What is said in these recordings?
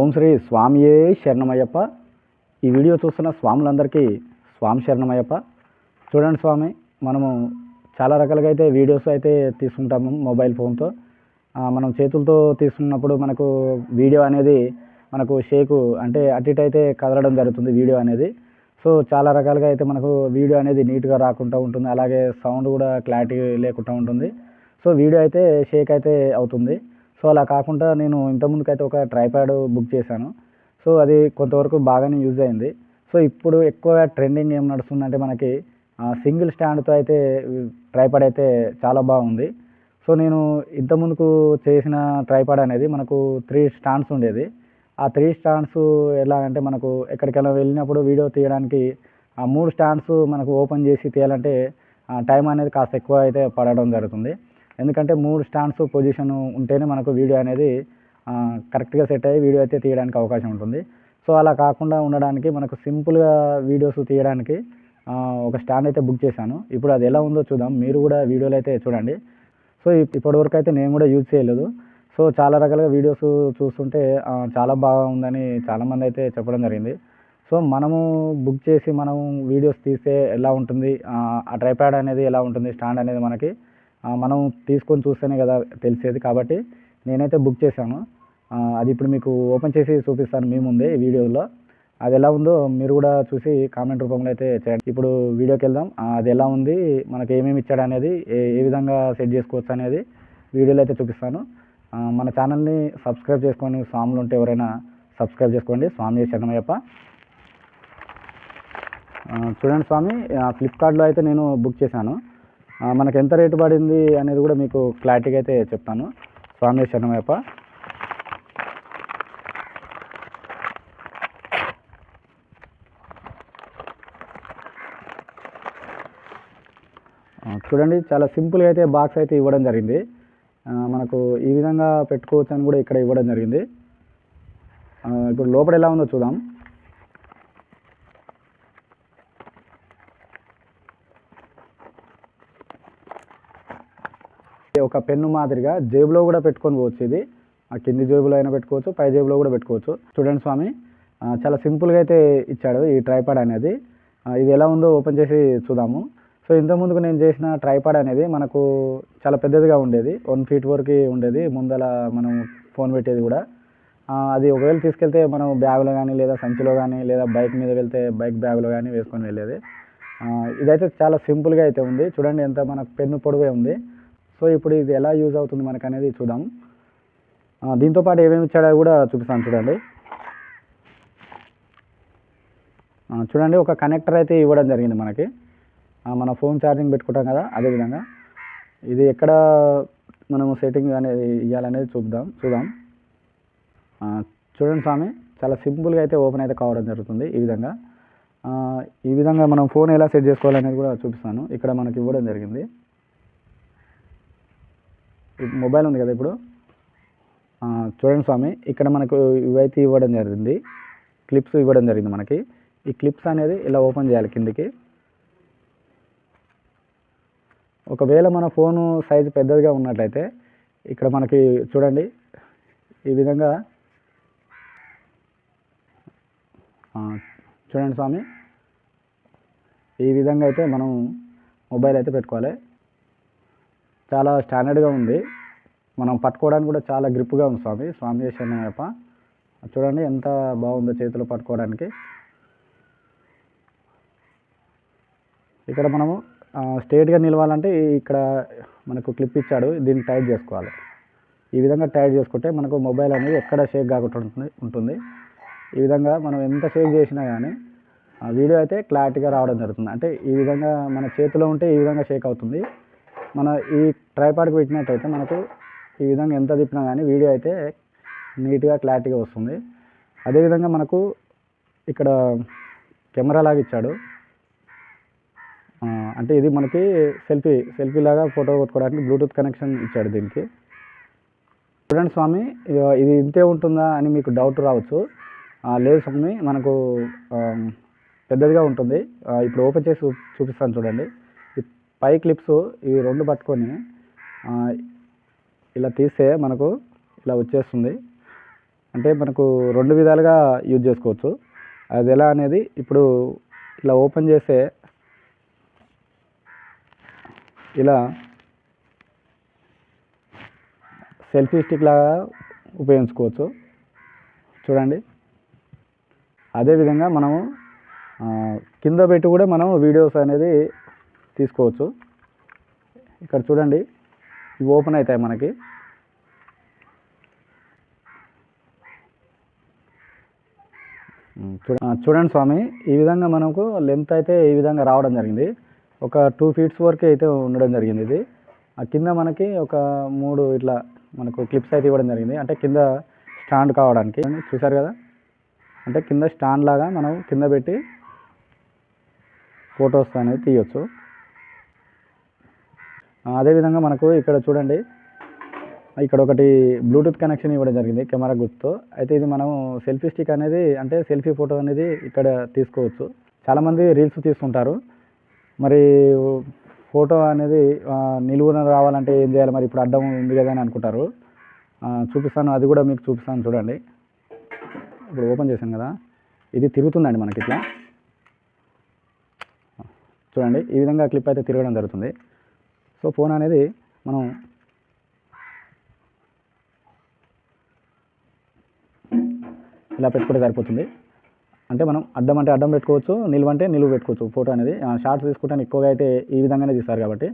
ఓం శ్రీ స్వామియే శరణమయ్యప్ప. ఈ వీడియో చూస్తున్న స్వాములందరికీ స్వామి శరణమయ్యప్ప. చూడండి స్వామి మనము చాలా రకాలుగా అయితే వీడియోస్ అయితే తీసుకుంటాము మొబైల్ ఫోన్తో. మనం చేతులతో తీసుకున్నప్పుడు మనకు వీడియో అనేది మనకు షేకు అంటే అటు ఇటు అయితే కదలడం జరుగుతుంది వీడియో అనేది. సో చాలా రకాలుగా అయితే మనకు వీడియో అనేది నీట్గా రాకుండా ఉంటుంది. అలాగే సౌండ్ కూడా క్లారిటీ లేకుండా ఉంటుంది. సో వీడియో అయితే షేక్ అయితే అవుతుంది. సో అలా కాకుండా నేను ఇంతకుముందుకు అయితే ఒక ట్రైప్యాడ్ బుక్ చేశాను. సో అది కొంతవరకు బాగానే యూజ్ అయింది. సో ఇప్పుడు ఎక్కువగా ట్రెండింగ్ ఏం నడుస్తుందంటే మనకి సింగిల్ స్టాండ్తో అయితే ట్రైపాడ్ అయితే చాలా బాగుంది. సో నేను ఇంతకుముందుకు చేసిన ట్రైపాడ్ అనేది మనకు త్రీ స్టాండ్స్ ఉండేది. ఆ త్రీ స్టాండ్స్ ఎలా అంటే మనకు ఎక్కడికైనా వెళ్ళినప్పుడు వీడియో తీయడానికి ఆ మూడు స్టాండ్స్ మనకు ఓపెన్ చేసి తీయాలంటే టైం అనేది కాస్త ఎక్కువ అయితే పడడం జరుగుతుంది. ఎందుకంటే మూడు స్టాండ్స్ పొజిషన్ ఉంటేనే మనకు వీడియో అనేది కరెక్ట్గా సెట్ అయ్యి వీడియో అయితే తీయడానికి అవకాశం ఉంటుంది. సో అలా కాకుండా ఉండడానికి మనకు సింపుల్గా వీడియోస్ తీయడానికి ఒక స్టాండ్ అయితే బుక్ చేశాను. ఇప్పుడు అది ఎలా ఉందో చూద్దాం. మీరు కూడా వీడియోలు అయితే చూడండి. సో ఇప్- ఇప్పటివరకు అయితే నేను కూడా యూజ్ చేయలేదు. సో చాలా రకాలుగా వీడియోస్ చూస్తుంటే చాలా చాలా బాగుందని చాలామంది అయితే చెప్పడం జరిగింది. సో మనము బుక్ చేసి మనం వీడియోస్ తీస్తే ఎలా ఉంటుంది? ఆ, ట్రైప్యాడ్ అనేది ఎలా ఉంటుంది? స్టాండ్ అనేది మనకి మనం తీసుకొని చూస్తేనే కదా తెలిసేది. కాబట్టి నేనైతే బుక్ చేశాను. అది ఇప్పుడు మీకు ఓపెన్ చేసి చూపిస్తాను మీ ముందే ఈ వీడియోలో. అది ఎలా ఉందో మీరు కూడా చూసి కామెంట్ రూపంలో అయితే చేయండి. ఇప్పుడు వీడియోకి వెళ్దాం. అది ఎలా ఉంది మనకి ఏమేమి ఇచ్చాడు అనేది ఏ ఏ విధంగా సెట్ చేసుకోవచ్చు అనేది వీడియోలో అయితే చూపిస్తాను. మన ఛానల్ని సబ్స్క్రైబ్ చేసుకోండి స్వాములు ఉంటే ఎవరైనా సబ్స్క్రైబ్ చేసుకోండి. స్వామి శరణమయ్యప్ప. చూడండి స్వామి ఫ్లిప్కార్ట్లో అయితే నేను బుక్ చేశాను. మనకు ఎంత రేటు పడింది అనేది కూడా మీకు క్లారిటీగా అయితే చెప్తాను. స్వామి శరణమయ్యప్ప. చూడండి చాలా సింపుల్గా అయితే బాక్స్ అయితే ఇవ్వడం జరిగింది. మనకు ఈ విధంగా పెట్టుకోవచ్చు అని కూడా ఇక్కడ ఇవ్వడం జరిగింది. ఇప్పుడు లోపల ఎలా ఉందో చూద్దాం. ఒక పెన్ను మాదిరిగా జేబులో కూడా పెట్టుకొని పోవచ్చు ఇది. ఆ కింది జేబులో అయినా పెట్టుకోవచ్చు పై జేబులో కూడా పెట్టుకోవచ్చు. చూడండి స్వామి చాలా సింపుల్గా అయితే ఇచ్చాడు ఈ ట్రైపాడ్ అనేది. ఇది ఎలా ఉందో ఓపెన్ చేసి చూద్దాము. సో ఇంతకుముందుకు నేను చేసిన ట్రైపాడ్ అనేది మనకు చాలా పెద్దదిగా ఉండేది. వన్ ఫీట్ వరకు ఉండేది. ముందల మనం ఫోన్ పెట్టేది కూడా. అది ఒకవేళ తీసుకెళ్తే మనం బ్యాగ్లో కానీ లేదా సంచిలో కానీ లేదా బైక్ మీద వెళ్తే బైక్ బ్యాగ్లో కానీ వేసుకొని వెళ్ళేది. ఇదైతే చాలా సింపుల్గా అయితే ఉంది. చూడండి ఎంత మనకు పెన్ను పొడవే ఉంది. సో ఇప్పుడు ఇది ఎలా యూజ్ అవుతుంది మనకు అనేది చూద్దాం. దీంతోపాటు దీంతో పాటు ఏమేమి ఇచ్చాడో కూడా చూపిస్తాను చూడండి. చూడండి ఒక కనెక్టర్ అయితే ఇవ్వడం జరిగింది మనకి. మన ఫోన్ ఛార్జింగ్ పెట్టుకుంటాం కదా అదే విధంగా. ఇది ఎక్కడ మనము సెట్టింగ్ అనేది ఇవ్వాలనేది చూద్దాం చూద్దాం. చూడండి స్వామి చాలా సింపుల్గా అయితే ఓపెన్ అయితే కావడం జరుగుతుంది ఈ విధంగా. ఈ విధంగా మనం ఫోన్ ఎలా సెట్ చేసుకోవాలనేది కూడా చూపిస్తాను. ఇక్కడ మనకి ఇవ్వడం జరిగింది. మొబైల్ ఉంది కదా ఇప్పుడు? చూడండి స్వామి ఇక్కడ మనకు ఇవైతే ఇవ్వడం జరిగింది. క్లిప్స్ ఇవ్వడం జరిగింది మనకి. ఈ క్లిప్స్ అనేది ఇలా ఓపెన్ చేయాలి కిందికి. ఒకవేళ మన ఫోను సైజు పెద్దదిగా ఉన్నట్లయితే ఇక్కడ మనకి చూడండి ఈ విధంగా చూడండి స్వామి. ఈ విధంగా అయితే మనం మొబైల్ అయితే పెట్టుకోవాలి. చాలా స్టాండర్డ్గా ఉంది. మనం పట్టుకోవడానికి కూడా చాలా గ్రిప్గా ఉంది స్వామి. స్వామి శరణయ్యప్ప చూడండి ఎంత బాగుందో చేతిలో పట్టుకోవడానికి. ఇక్కడ మనము స్ట్రేట్గా నిలవాలంటే ఇక్కడ మనకు క్లిప్ ఇచ్చాడు. దీన్ని టైట్ చేసుకోవాలి. ఈ విధంగా టైట్ చేసుకుంటే మనకు మొబైల్ అనేది ఎక్కడ షేక్ కాకుండా ఉంటుంది ఉంటుంది. ఈ విధంగా మనం ఎంత షేక్ చేసినా కానీ వీడియో అయితే క్లారిటీగా రావడం జరుగుతుంది. అంటే ఈ విధంగా మన చేతిలో ఉంటే ఈ విధంగా షేక్ అవుతుంది. మన ఈ ట్రైపాడ్కి పెట్టినట్టయితే మనకు ఈ విధంగా ఎంత తిప్పినా కానీ వీడియో అయితే నీట్గా క్లారిటీగా వస్తుంది. అదేవిధంగా మనకు ఇక్కడ కెమెరా లాగా ఇచ్చాడు. అంటే ఇది మనకి సెల్ఫీ సెల్ఫీ లాగా ఫోటో కొట్టుకోవడానికి బ్లూటూత్ కనెక్షన్ ఇచ్చాడు దీనికి. చూడండి స్వామి ఇది ఇంతే ఉంటుందా అని మీకు డౌట్ రావచ్చు. ఆ, లేదు స్వామి మనకు పెద్దదిగా ఉంటుంది. ఇప్పుడు ఓపెన్ చేసి చూపిస్తాను చూడండి. ఈ పై క్లిప్స్ ఇవి రెండు పట్టుకొని ఇలా తీస్తే మనకు ఇలా వచ్చేస్తుంది. అంటే మనకు రెండు విధాలుగా యూజ్ చేసుకోవచ్చు. అది ఎలా అనేది ఇప్పుడు ఇలా ఓపెన్ చేస్తే ఇలా సెల్ఫీ స్టిక్ లాగా ఉపయోగించుకోవచ్చు. చూడండి. అదేవిధంగా మనము కింద పెట్టి కూడా మనం వీడియోస్ అనేది తీసుకోవచ్చు. ఇక్కడ చూడండి. ఇవి ఓపెన్ అవుతాయి మనకి. చూడండి స్వామి ఈ విధంగా మనకు లెంత్ అయితే ఈ విధంగా రావడం జరిగింది. ఒక టూ ఫీట్స్ వరకు అయితే ఉండడం జరిగింది ఇది. ఆ కింద మనకి ఒక మూడు ఇట్లా మనకు క్లిప్స్ అయితే ఇవ్వడం జరిగింది. అంటే కింద స్టాండ్ కావడానికి. చూసారు కదా? అంటే కింద స్టాండ్ లాగా మనం కింద పెట్టి ఫొటోస్ అనేది తీయొచ్చు. అదేవిధంగా మనకు ఇక్కడ చూడండి. ఇక్కడ ఒకటి బ్లూటూత్ కనెక్షన్ ఇవ్వడం జరిగింది కెమెరా గుర్తుతో. అయితే ఇది మనం సెల్ఫీ స్టిక్ అనేది అంటే సెల్ఫీ ఫోటో అనేది ఇక్కడ తీసుకోవచ్చు. చాలామంది రీల్స్ తీసుకుంటారు. మరి ఫోటో అనేది నిలువున రావాలంటే ఏం చేయాలి? మరి ఇప్పుడు అడ్డం ఉంది కదా అని అనుకుంటారు. చూపిస్తాను అది కూడా మీకు చూపిస్తాను చూడండి. ఇప్పుడు ఓపెన్ చేశాను కదా. ఇది తిరుగుతుందండి మనకి ఇట్లా. చూడండి ఈ విధంగా క్లిప్ అయితే తిరగడం జరుగుతుంది. సో ఫోన్ అనేది మనం ఇలా పెట్టుకుంటే సరిపోతుంది. అంటే మనం అడ్డం అంటే అడ్డం పెట్టుకోవచ్చు నిలువ అంటే నిలువ పెట్టుకోవచ్చు. ఫోటో అనేది షార్ట్స్ తీసుకుంటాను ఎక్కువగా అయితే ఈ విధంగానే తీస్తారు కాబట్టి.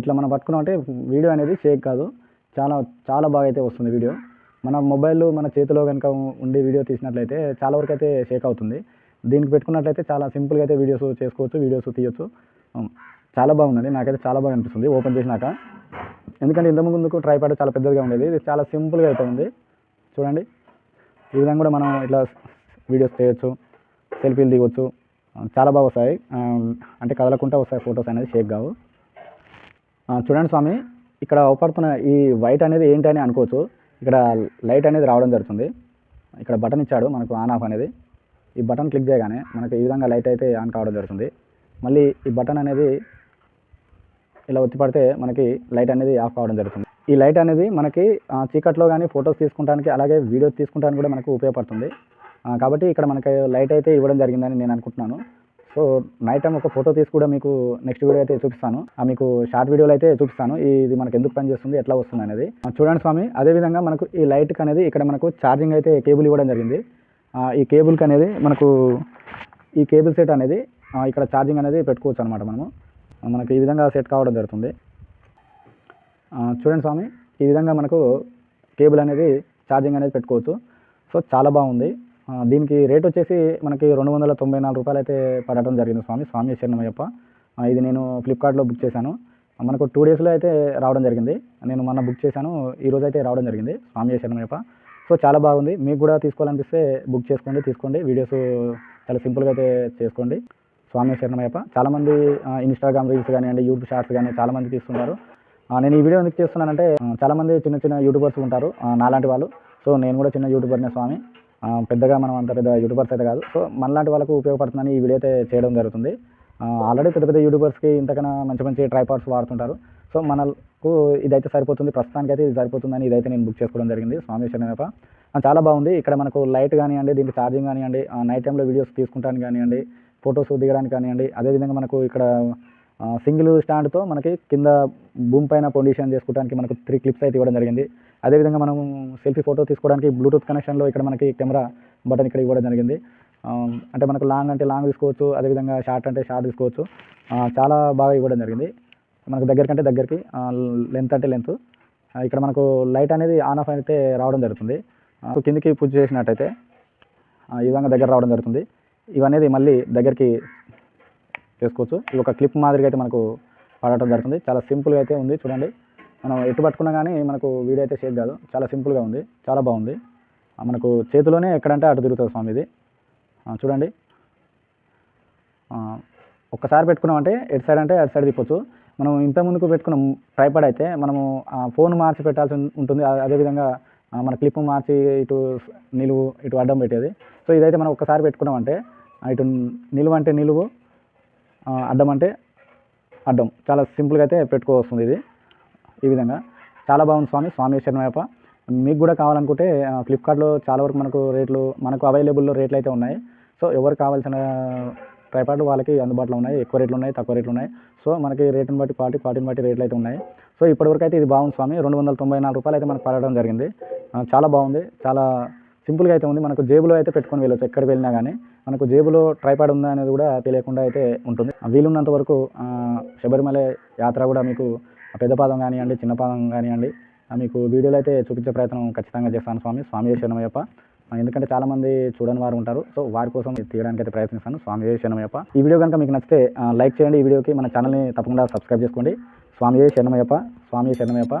ఇట్లా మనం పట్టుకున్నాం అంటే వీడియో అనేది షేక్ కాదు. చాలా చాలా బాగా అయితే వస్తుంది వీడియో. మన మొబైల్ మన చేతిలో కనుక ఉండి వీడియో తీసినట్లయితే చాలా వరకు అయితే షేక్ అవుతుంది. దీనికి పెట్టుకున్నట్లయితే చాలా సింపుల్గా అయితే వీడియోస్ చేసుకోవచ్చు వీడియోస్ తీయొచ్చు. చాలా బాగుందండి. నాకైతే చాలా బాగా అనిపిస్తుంది. ఓపెన్ చేసినాక. ఎందుకంటే ఇంతకు ముందుకు ట్రైపాడ్ చాలా పెద్దదిగా ఉండేది. ఇది చాలా సింపుల్గా అయితే ఉంది చూడండి. ఈ విధంగా కూడా మనం ఇట్లా వీడియోస్ చేయొచ్చు సెల్ఫీలు దిగొచ్చు. చాలా బాగా వస్తాయి. అంటే కదలకుండా వస్తాయి ఫొటోస్ అనేది షేక్ కావు. చూడండి స్వామి. ఇక్కడ అవపడుతున్న ఈ వైట్ అనేది ఏంటి అని అనుకోవచ్చు. ఇక్కడ లైట్ అనేది రావడం జరుగుతుంది. ఇక్కడ బటన్ ఇచ్చాడు మనకు ఆన్ ఆఫ్ అనేది. ఈ బటన్ క్లిక్ చేయగానే మనకు ఈ విధంగా లైట్ అయితే ఆన్ కావడం జరుగుతుంది. మళ్ళీ ఈ బటన్ అనేది ఇలా ఒత్తి పడితే మనకి లైట్ అనేది ఆఫ్ కావడం జరుగుతుంది. ఈ లైట్ అనేది మనకి చీకట్లో కానీ ఫొటోస్ తీసుకుంటానికి అలాగే వీడియోస్ తీసుకుంటానికి కూడా మనకు ఉపయోగపడుతుంది. కాబట్టి ఇక్కడ మనకి లైట్ అయితే ఇవ్వడం జరిగిందని నేను అనుకుంటున్నాను. సో నైట్ టైం ఒక ఫోటో తీసి కూడా మీకు నెక్స్ట్ వీడియో అయితే చూపిస్తాను. ఆ మీకు షార్ట్ వీడియోలో అయితే చూపిస్తాను. ఇది మనకు ఎందుకు పనిచేస్తుంది ఎట్లా వస్తుంది అనేది. చూడండి స్వామి అదేవిధంగా మనకు ఈ లైట్కి అనేది ఇక్కడ మనకు ఛార్జింగ్ అయితే కేబుల్ ఇవ్వడం జరిగింది. ఈ కేబుల్కి అనేది మనకు ఈ కేబుల్ సెట్ అనేది ఇక్కడ ఛార్జింగ్ అనేది పెట్టుకోవచ్చు అనమాట మనము. మనకు ఈ విధంగా సెట్ కావడం జరుగుతుంది. చూడండి స్వామి ఈ విధంగా మనకు కేబుల్ అనేది ఛార్జింగ్ అనేది పెట్టుకోవచ్చు. సో చాలా బాగుంది. దీనికి రేట్ వచ్చేసి మనకి రెండు వందల తొంభై నాలుగు రూపాయలు అయితే పడటం జరిగింది స్వామి స్వామి శరణమయ్యప్ప. ఆ, ఇది నేను ఫ్లిప్కార్ట్లో బుక్ చేశాను. మనకు టూ డేస్లో అయితే రావడం జరిగింది. నేను మొన్న బుక్ చేశాను ఈరోజు అయితే రావడం జరిగింది స్వామి శరణమయ్యప్ప. సో చాలా బాగుంది. మీకు కూడా తీసుకోవాలనిపిస్తే బుక్ చేసుకోండి తీసుకోండి. వీడియోస్ చాలా సింపుల్గా అయితే చేసుకోండి. స్వామి శరణమయ్యప్ప. చాలామంది ఇన్స్టాగ్రామ్ రీల్స్ కానివ్వండి యూట్యూబ్ షార్ట్స్ కానీ చాలామంది తీస్తున్నారు. నేను ఈ వీడియో ఎందుకు చేస్తున్నానంటే చాలామంది చిన్న చిన్న యూట్యూబర్స్ ఉంటారు నాలాంటి వాళ్ళు. సో నేను కూడా చిన్న యూట్యూబర్నే స్వామి. పెద్దగా మనం అంత పెద్ద యూట్యూబర్స్ అయితే కాదు. సో మనలాంటి వాళ్ళకు ఉపయోగపడుతుందని ఈ వీడియో అయితే చేయడం జరుగుతుంది. ఆల్రెడీ పెద్ద పెద్ద యూట్యూబర్స్కి ఇంతకన్నా మంచి మంచి ట్రైపాడ్స్ వాడుతుంటారు. సో మనకు ఇదైతే సరిపోతుంది. ప్రస్తుతానికి అయితే ఇది సరిపోతుందని ఇదైతే నేను బుక్ చేసుకోవడం జరిగింది. స్వామి శరణప్ప చాలా బాగుంది. ఇక్కడ మనకు లైట్ కానివ్వండి దీనికి ఛార్జింగ్ కానివ్వండి నైట్ టైంలో వీడియోస్ తీసుకుంటాను కానివ్వండి ఫొటోస్ దిగడానికి కానివ్వండి అదేవిధంగా మనకు ఇక్కడ సింగిల్ స్టాండ్తో మనకి కింద భూమి పైన పొండిషన్ చేసుకోవడానికి మనకు త్రీ క్లిప్స్ అయితే ఇవ్వడం జరిగింది. అదేవిధంగా మనం సెల్ఫీ ఫోటో తీసుకోవడానికి బ్లూటూత్ కనెక్షన్లో ఇక్కడ మనకి కెమెరా బటన్ ఇక్కడ ఇవ్వడం జరిగింది. అంటే మనకు లాంగ్ అంటే లాంగ్ తీసుకోవచ్చు అదేవిధంగా షార్ట్ అంటే షార్ట్ తీసుకోవచ్చు. చాలా బాగా ఇవ్వడం జరిగింది. మనకు దగ్గరికి అంటే దగ్గరికి లెంత్ అంటే లెంత్ ఇక్కడ మనకు లైట్ అనేది ఆన్ ఆఫ్ అయితే రావడం జరుగుతుంది. కిందికి పూజ చేసినట్టయితే ఈ విధంగా దగ్గర రావడం జరుగుతుంది. ఇవనేది మళ్ళీ దగ్గరికి చేసుకోవచ్చు ఇది ఒక క్లిప్ మాదిరిగా అయితే మనకు పడటం జరుగుతుంది. చాలా సింపుల్గా అయితే ఉంది చూడండి. మనం ఎటు పట్టుకున్నా కానీ మనకు వీడియో అయితే షేక్ కాదు. చాలా సింపుల్గా ఉంది చాలా బాగుంది. మనకు చేతిలోనే ఎక్కడంటే అటు తిరుగుతుంది స్వామి ఇది చూడండి. ఒక్కసారి పెట్టుకున్నామంటే ఎటు సైడ్ అంటే అటు సైడ్ తిప్పొచ్చు. మనం ఇంత ముందుకు పెట్టుకున్న ట్రైపాడ్ అయితే మనము ఆ ఫోన్ మార్చి పెట్టాల్సి ఉంటుంది. అదేవిధంగా మన క్లిప్ మార్చి ఇటు నిలువు ఇటు అడ్డం పెట్టేది. సో ఇదైతే మనం ఒక్కసారి పెట్టుకున్నామంటే ఇటు నిలువు అంటే నిలువు అడ్డం అంటే అడ్డం. చాలా సింపుల్గా అయితే పెట్టుకోవస్తుంది ఇది. ఈ విధంగా. చాలా బాగుంది స్వామి స్వామి శరణమయ్యప్ప. మీకు కూడా కావాలనుకుంటే ఫ్లిప్కార్ట్లో చాలా వరకు మనకు రేట్లు మనకు అవైలబుల్లో రేట్లు అయితే ఉన్నాయి. సో ఎవరు కావాల్సిన ట్రైపాడ్లు వాళ్ళకి అందుబాటులో ఉన్నాయి ఎక్కువ రేట్లు ఉన్నాయి తక్కువ రేట్లు ఉన్నాయి. సో మనకి రేటుని బట్టి క్వాలిటీ క్వాలిటీని బట్టి రేట్లు అయితే ఉన్నాయి. సో ఇప్పటివరకు అయితే ఇది బాగుంది స్వామి. రెండు వందల తొంభై నాలుగు రూపాయలు అయితే మనకు పడడం జరిగింది. చాలా బాగుంది. చాలా సింపుల్గా అయితే ఉంది. మనకు జేబులో అయితే పెట్టుకొని వెళ్ళొచ్చు ఎక్కడికి వెళ్ళినా కానీ మనకు జేబులో ట్రైపాడ్ ఉందా అనేది కూడా తెలియకుండా అయితే ఉంటుంది. ఆ, వీలున్నంత వరకు శబరిమల యాత్ర కూడా మీకు పెద్ద పాదం కానివ్వండి చిన్న పాదం కానివ్వండి ఆ, మీకు వీడియోలో అయితే చూపించే ప్రయత్నం ఖచ్చితంగా చేస్తాను స్వామి. స్వామి శరణమయ్యప్ప. ఎందుకంటే చాలా మంది చూడని వారు ఉంటారు. సో వారి కోసం తీయడానికి అయితే ప్రయత్నిస్తాను. స్వామి శరణమయ్యప్ప. ఈ వీడియో కనుక మీకు నచ్చితే లైక్ చేయండి ఈ వీడియోకి. మన ఛానల్ని తప్పకుండా సబ్స్క్రైబ్ చేసుకోండి. స్వామి శరణమయ్యప్ప. స్వామి శరణమయ్యప్ప.